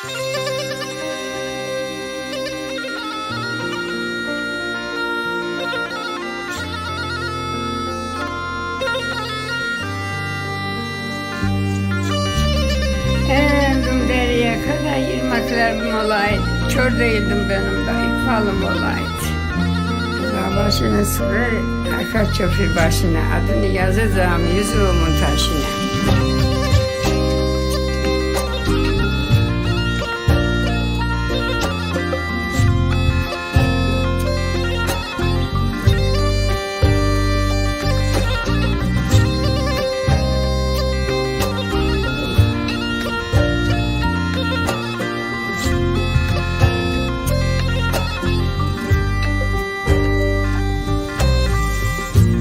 Erendim deriye kadar yirmaklarım olaydı. Kör değildim benim de ikbalım olaydı. Başını sıvır, arka çöpür başına. Adını yazacağım yüzüğümün taşına.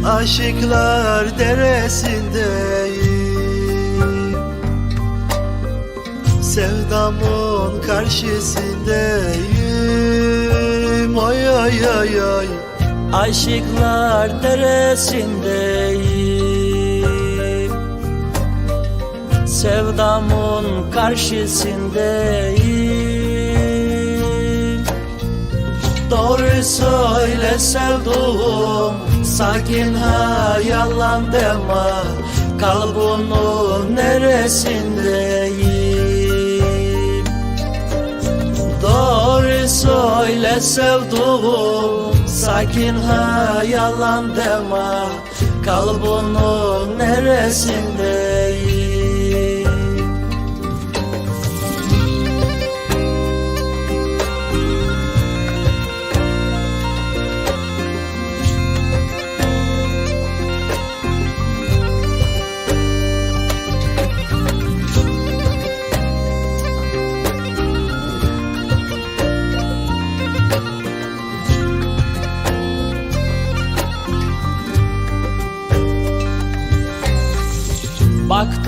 Aşıklar deresindeyim. Sevdamın karşısındayım. Ay ay ay ay. Aşıklar deresindeyim. Sevdamın karşısındayım. Doğru söyle sevduğum Sakin ha yalan deme. Kalbinin neresindeyim Doğru söyle sevduğum. Sakin ha yalan deme. Kalbinin neresindeyim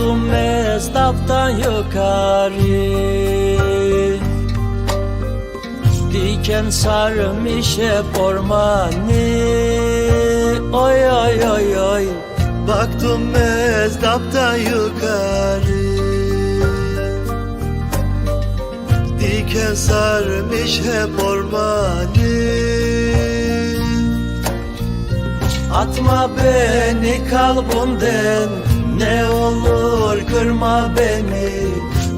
Baktım mezdaptan yukarı. Diken sarmış hep ormanı. Oy oy oy oy. Baktım mezdaptan yukarı. Diken sarmış hep ormanı. Atma beni kalbimden kırma beni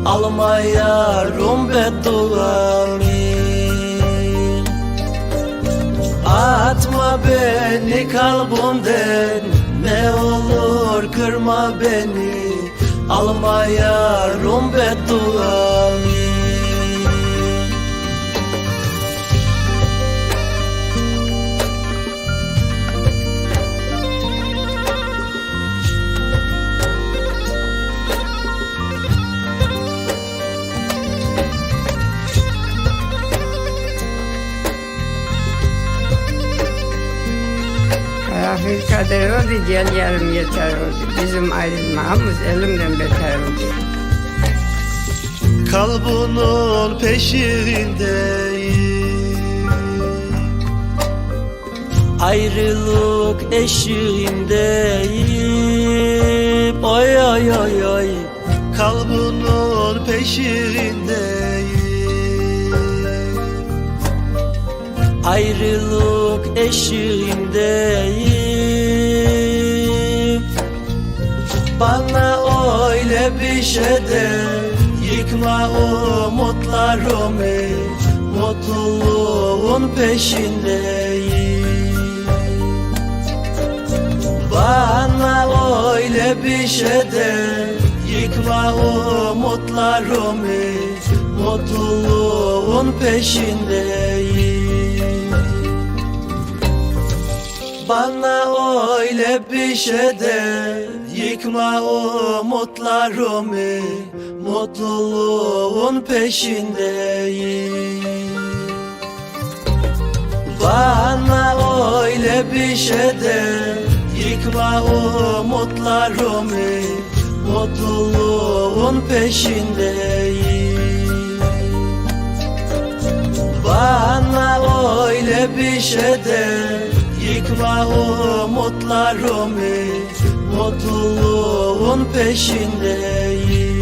Alma yarım bedduamı Atma beni kalbimden Ne olur kırma beni Alma yarım bedduamı Kader oldu, gel yarım yeter oldu. Bizim ayrılmamız elimden beter oldu. Kalbinin peşindeyim. Ayrılık eşiğindeyim. Oy oy oy oy. Kalbinin peşindeyim. Ayrılık eşiğindeyim Bana öyle bir şey de Yıkma umutlarımı Mutluluğun peşindeyim. Bana öyle bir şey de Yıkma umutlarımı Mutluluğun peşindeyim. Bana öyle bir şey de Yıkma umutlarımı Mutluluğun peşindeyim. Bana öyle bir şey de Yıkma umutlarımı Mutluluğun peşindeyim. Bana öyle bir şey de Yıkma umutlarımı Mutluluğun peşindeyim